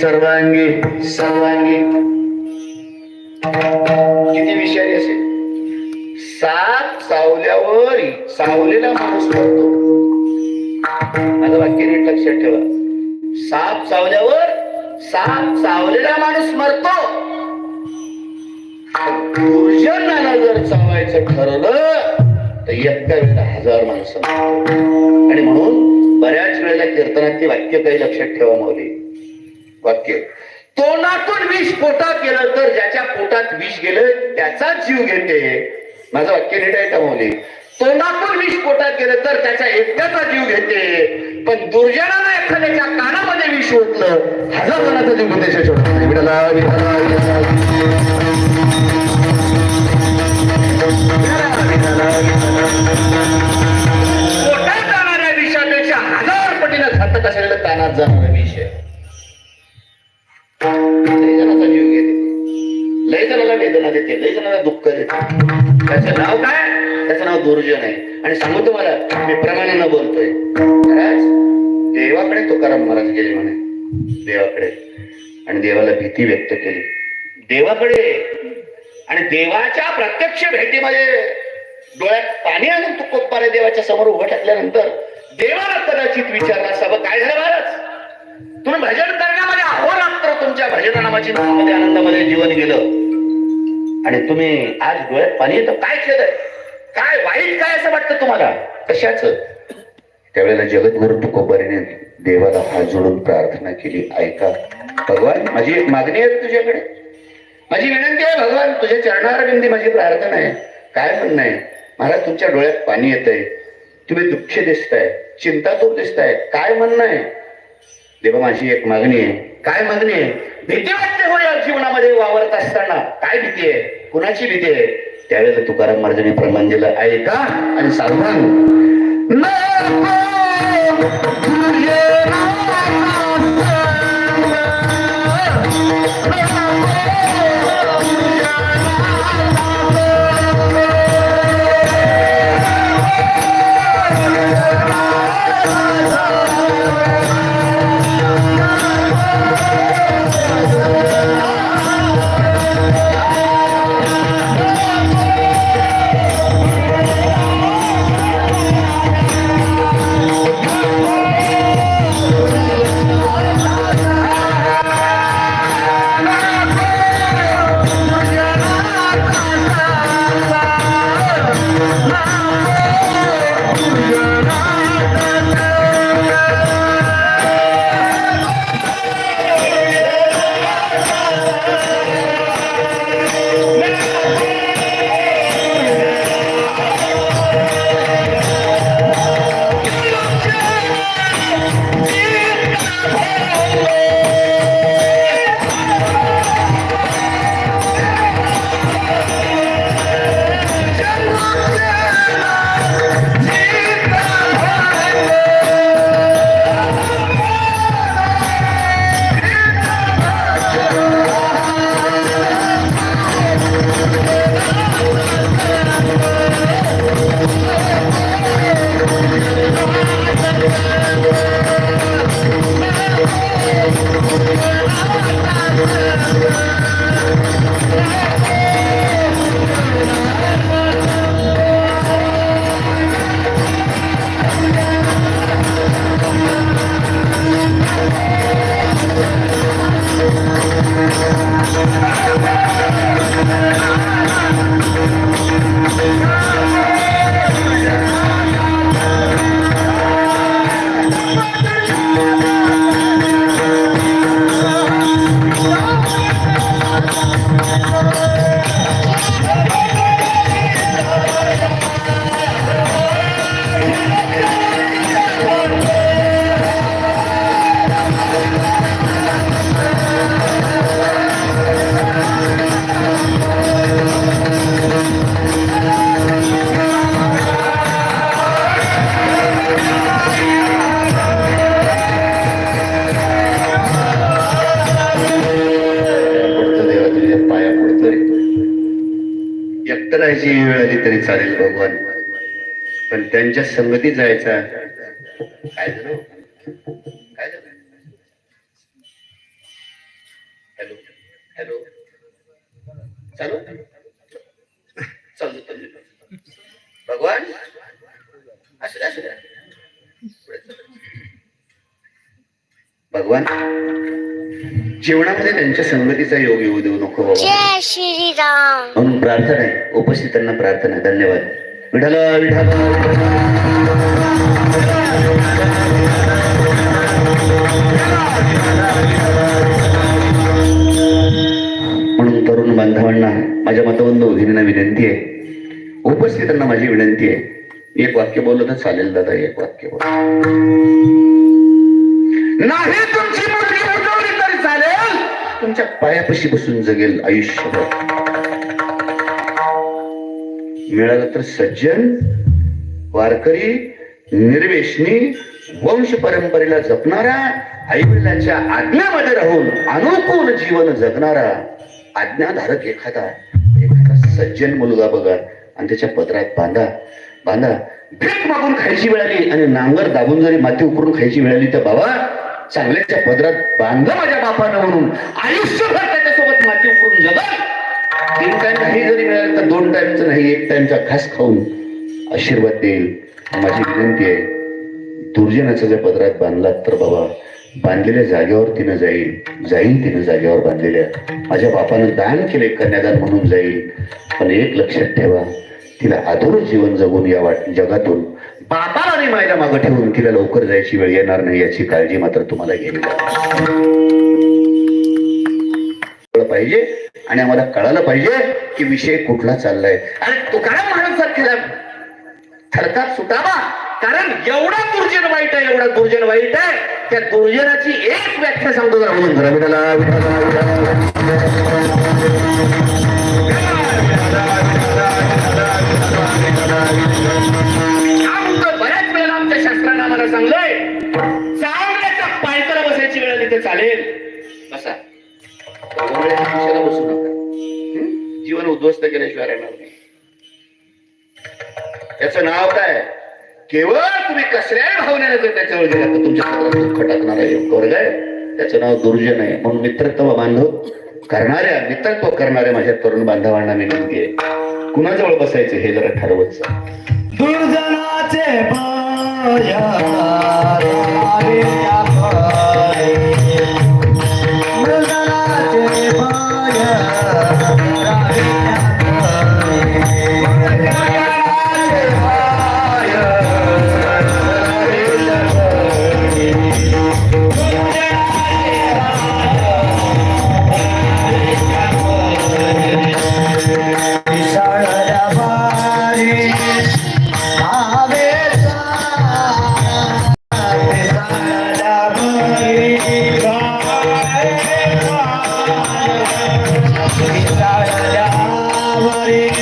सर्वांगी सर्वांगी. किती विषारी असेल? साप चावल्यावर सावलेला माणूस मरतो. माझं वाक्य नीट लक्षात ठेवा. साप चावल्यावर साप चावलेला माणूस मरतो. दुर्जनाला जर चावायचं ठरलं तर एका वेळेला हजार माणसं आणि म्हणून बऱ्याच वेळेला कीर्तनात ते वाक्य काही लक्षात ठेवा माऊली. वाक्य. तोंडातून विष पोटात गेलं तर ज्याच्या पोटात विष गेलं त्याचा जीव घेते. माझं वाक्य नीट आहे का मौली तोंडातून विष पोटात गेलं तर त्याच्या एकट्याचा जीव घेते. पण दुर्जनाला एखाद्याच्या कानामध्ये विष ओतलं हजार जणांचा जीव घेते शेवट. देते दुःख देते त्याचं नाव काय? त्याचं नाव दुर्जन आहे. आणि सांगू तुम्हाला मी प्रमाणानं बोलतोय. महाराज देवाकडे तुकाराम महाराज गेले म्हणे. देवाकडे. आणि देवाला भीती व्यक्त केली. देवाकडे. आणि देवाच्या प्रत्यक्ष भेटीमध्ये डोळ्यात पाणी आणून तू कोतपारे देवाच्या समोर उभं टाकल्यानंतर देवाला कदाचित विचारला सब काय झालं महाराज? तुम्ही भजन करण्यामध्ये अहोरात्र तुमच्या भजन नामाची आनंदामध्ये जीवन गेलं. आणि तुम्ही आज डोळ्यात पाणी येतं काय केलंय काय वाईट काय असं वाटतं तुम्हाला? कशाच? त्यावेळेला जगद्गुरु तुकोबरीने देवाला हात जोडून प्रार्थना केली ऐका भगवान माझी एक मागणी आहे तुझ्याकडे. माझी विनंती आहे भगवान तुझ्या चरणारविंदी माझी प्रार्थना आहे. काय म्हणणं आहे महाराज तुमच्या डोळ्यात पाणी येत आहे तुम्ही दुःख दिसताय चिंतातूर दिसताय. काय म्हणणं आहे? देवा माझी एक मागणी आहे. काय मागणी आहे? भीती वाटते हो या जीवनामध्ये वावरत असताना. काय भीती आहे? कुणाची भीती आहे? त्यावेळेला तुकाराम महाराजांनी प्रमाण दिलं आहे का आणि सावधान. त्यांच्या संगतीत जायचा. काय झालं काय झालं हॅलो. चालू? चालू चालू. भगवान? असू द्या असू. भगवान? जीवनामध्ये त्यांच्या संगतीचा योग येऊ देऊ नको बाबा. जय श्रीराम. म्हणून प्रार्थना आहे. उपस्थितांना प्रार्थना धन्यवाद. विठाला विठाला म्हणून तरुण बांधवांना माझ्या मतबंध भगिनींना विनंती आहे. उपस्थितांना माझी विनंती आहे. एक वाक्य बोललं तर चालेल दादा एक वाक्य बोल. नाही तुमची तरी चालेल. तुमच्या पायापाशी बसून जगेल आयुष्यभर. मिळालं तर सज्जन वारकरी निर्वेशनी वंश परंपरेला जपणारा आई वडिलांच्या आज्ञामध्ये राहून अनुकूल जीवन जगणारा आज्ञाधारक एखादा एखादा सज्जन मुलगा बघा आणि त्याच्या पदरात बांधा. बांधा. भेट मागून खायची वेळ आली आणि नांगर दाबून जरी माती उकरून खायची वेळ आली तर बाबा चांगल्याच्या पदरात बांधा माझ्या बापानं म्हणून. आयुष्यभर त्याच्यासोबत माती उकरून जगा. तीन टाइम नाही जरी मिळालं तर दोन टाइमचं नाही एक टाइमचा घास खाऊन आशीर्वाद देईल. माझी विनंती आहे दुर्जनाचं जर पदरात बांधलात तर बाबा बांधलेल्या जागेवर तिनं जाईल जाईल तिनं जागेवर बांधलेल्या. माझ्या बापानं दान केले कन्यादान म्हणून जाईल. पण एक लक्षात ठेवा तिला आधुर जीवन जगून या वाट जगातून बापाला आणि मायला मागं ठेवून तिला लवकर जायची वेळ येणार नाही याची काळजी मात्र तुम्हाला घ्यावी लागेल. पाहिजे आणि आम्हाला कळालं पाहिजे की विषय कुठला चाललाय. आणि तुकाराम महाराज केला थरकाप सुटावा कारण एवढा दुर्जन वाईट आहे एवढा दुर्जन वाईट आहे त्या दुर्जनाची एक व्याख्या सांगतो जरा म्हणून जरा बऱ्याच वेळेला आमच्या शास्त्राने आम्हाला सांगलंय चांगल्याच्या पायकर बसायची वेळ तिथे चालेल. वेळेला दिशेला बसू नका जीवन उद्ध्वस्त केल्याशिवाय राहणार नाही. त्याचं नाव काय? केवळ तुम्ही कसल्याही भावनेने जर त्याच्यावर गेला तर तुमच्या दुःख टाकणारा एक वर्ग आहे. त्याचं नाव दुर्जन आहे. म्हणून मित्रत्व बांधव करणाऱ्या मित्रत्व करणाऱ्या माझ्या तरुण बांधवांना विनंती आहे कुणाजवळ बसायचं हे जरा ठरवत जा. दुर्जनाचे बारी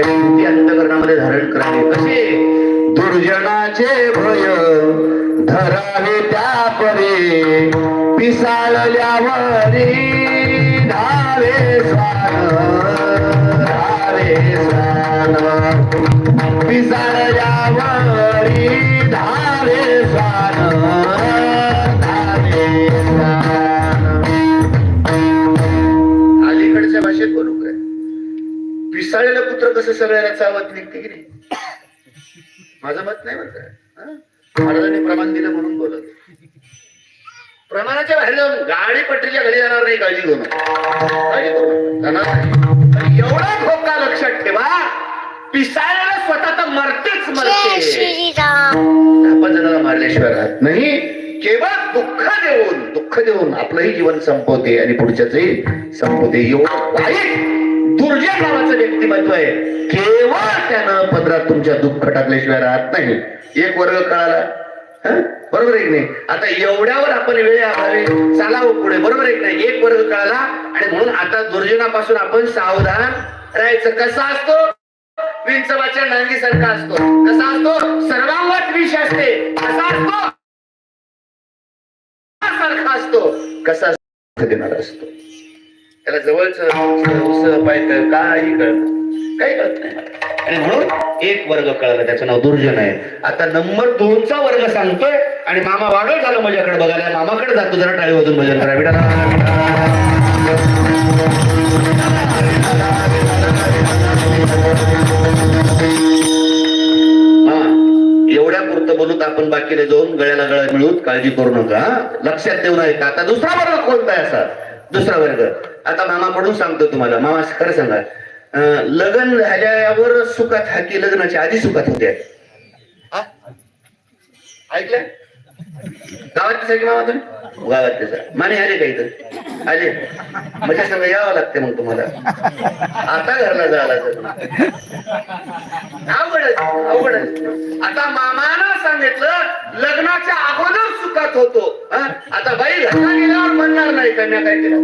ते विनंती अंतकरणामध्ये धारण करावे? कसे? दुर्जनाचे भय धरावे त्या परे पिसाळल्यावरी धावे स्वान धावे स्वान. पिसाळल्यावरी धावे स्वान धावे स्वान सगळ्याला चावत निघते की नाही? माझं मत नाही म्हणत? महाराजांनी प्रमाण दिलं म्हणून बोलत. प्रमाणाच्या बाहेर जाऊन गाडी पटरीच्या घरी जाणार नाही काळजी घेऊ नका. काळजी करू नका. जाणार नाही. पण एवढा धोका लक्षात ठेवा. पिसाळ्याला स्वतः तर मरतेच मरते. आपण जणाला मारल्याशिवाय राहत नाही. केवळ दुःख देऊन दुःख देऊन आपलंही जीवन संपवते आणि पुढच्याचही संपवते. एवढं वाईट दुर्जय नावाचं व्यक्तिमत्व आहे. केवळ त्यानं पदरात तुमच्या दुःख टाकल्याशिवाय राहत नाही. एक वर्ग कळाला. बरोबर आहे नाही? आता एवढ्यावर आपण वेळ आणावे. चालावं हो पुढे. बरोबर आहे नाही? एक वर्ग कळाला. आणि म्हणून आता दुर्जनापासून आपण सावधान राहायचं. कसा असतो? विंचवाच्या नांगीसारखा असतो. कसा असतो? सर्वांवर विष असते. कसा असतो? सारखा असतो. कसा सुख देणारा असतो. त्याला जवळच उस पायत काही कळत काही कळत नाही आणि म्हणून एक वर्ग कळलं त्याचं नाव दुर्जन आहे आता नंबर दोनचा वर्ग सांगतोय आणि मामा वाढव झालं माझ्याकडे बघायला मामाकडे जातो जरा टाळी वाजून भजन करा एवढ्या पुरतं बोलूत आपण बाकीला जाऊन गळ्याला गळ्या मिळून काळजी करू नका लक्षात देऊ नये आता दुसरा वर्ग कोणता आहे असा दुसरा वर्ग आता मामाकडून सांगतो तुम्हाला. मामा खरं सांगा. अं, लग्न झाल्यावर सुखात हा की लग्नाच्या आधी सुखात होत्या ऐकलं गावात की मामा तुम्ही? गावात त्याचा माने आले का इथं? आले. माझ्या संग यावं लागते मग तुम्हाला. आता घरला जायला अवघड अवघड आता मामानं सांगितलं लग्नाच्या अगोदर सुखात होतो. आता बाई घरला गेल्यावर म्हणणार नाही का काय केलं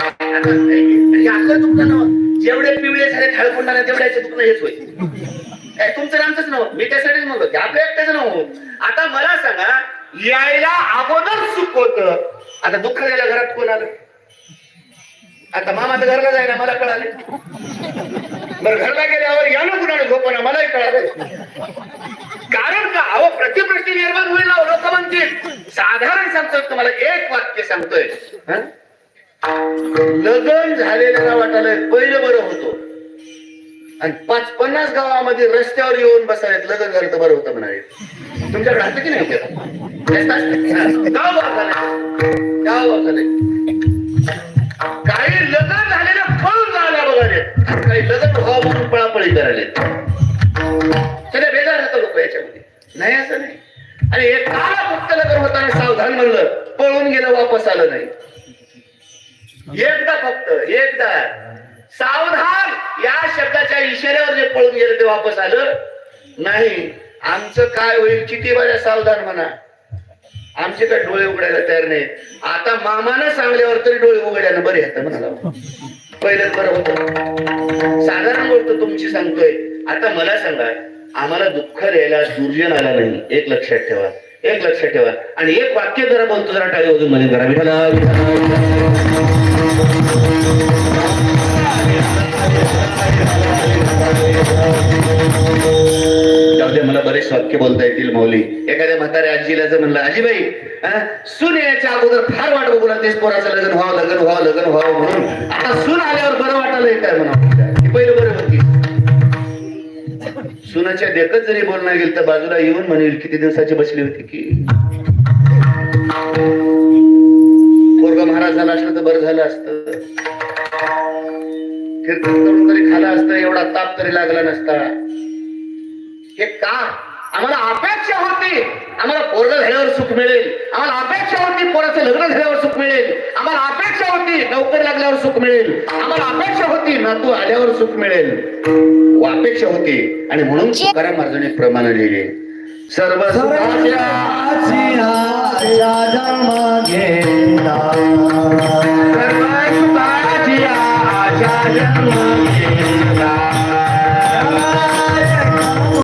आता हे आपलं चुकतं हो. जेवढे पिवळे झाले थाळकुंडाने तेवढ्याचे चुकणं हेच होईल. काय तुमचं आमचंच नाव. मी त्यासाठीच म्हणतो की आपल्या एकट्याचं नाव हो. आता मला सांगा यायला अगोदर सुख होत. आता दुःख द्यायला घरात कोण आलं? आता मामाचं घरला जायला मला कळाले. बरं घरला गेल्यावर या कुणाला झोपणं मलाही कळालं. कारण का? अहो प्रतिप्रश्न निर्माण होईल ना लोक म्हणतील साधारण सांगतोय तुम्हाला एक वाक्य सांगतोय. लगन लग्न झालेल्याला वाटायला पहिलं बरं होतो. आणि पाच पन्नास गावामध्ये रस्त्यावर येऊन बसायत लग्न झालं तर बरं होतं म्हणाले. तुमच्याकडे असतं की नाही गाव गाव काही लग्न झालेल्या फळ जायला बघाले काही लग्न व्हावं म्हणून पळापळी करायला वापस आलं? नाही. आमचं काय होईल? किती बऱ्या सावधान म्हणा. आमचे काय डोळे उघडायला तयार नाही. आता मामानं सांगल्यावर तरी डोळे उघड्यानं बरे आता म्हणाला पहिलं बरं होतं. साधारण गोष्ट तुमची सांगतोय. आता मला सांगा. आम्हाला दुःख द्यायला दुर्जन आला नाही. एक लक्षात ठेवा. एक लक्षात ठेवा. आणि एक वाक्य जरा बोलतो जरा टाळी वाजून मध्ये जरा विठाला विठाला जाऊ दे मला बरेच वाक्य बोलता येतील मौली. एखाद्या म्हाताऱ्या आजीला जर म्हणलं आजीबाई सून येण्याच्या अगोदर फार वाट बघू लागतेस पोराचं लग्न व्हावं लग्न व्हावं लग्न व्हावं म्हणून. आता सून आल्यावर बरं वाटायला येत आहे म्हणा पहिलं बरं होती. सुनाच्या देखत जरी बोलणार गेल तर बाजूला येऊन म्हणेल किती दिवसाची बसली होती की? पोरग महाराज झाला असलं तर बरं झालं असतं. कीर्तन करून तरी खाला असतं एवढा ताप तरी लागला नसता. हे का? आम्हाला अपेक्षा होती. आम्हाला पोरग झाल्यावर सुख मिळेल. आम्हाला अपेक्षा होती पोराचं लग्न झाल्यावर सुख मिळेल. आम्हाला अपेक्षा होती नोकरी लागल्यावर सुख मिळेल. आम्हाला अपेक्षा होती नातू आल्यावर सुख मिळेल. व अपेक्षा होती. आणि म्हणून तुकाराम महाराजांनी प्रमाण लिहिले. सर्व सुखाच्या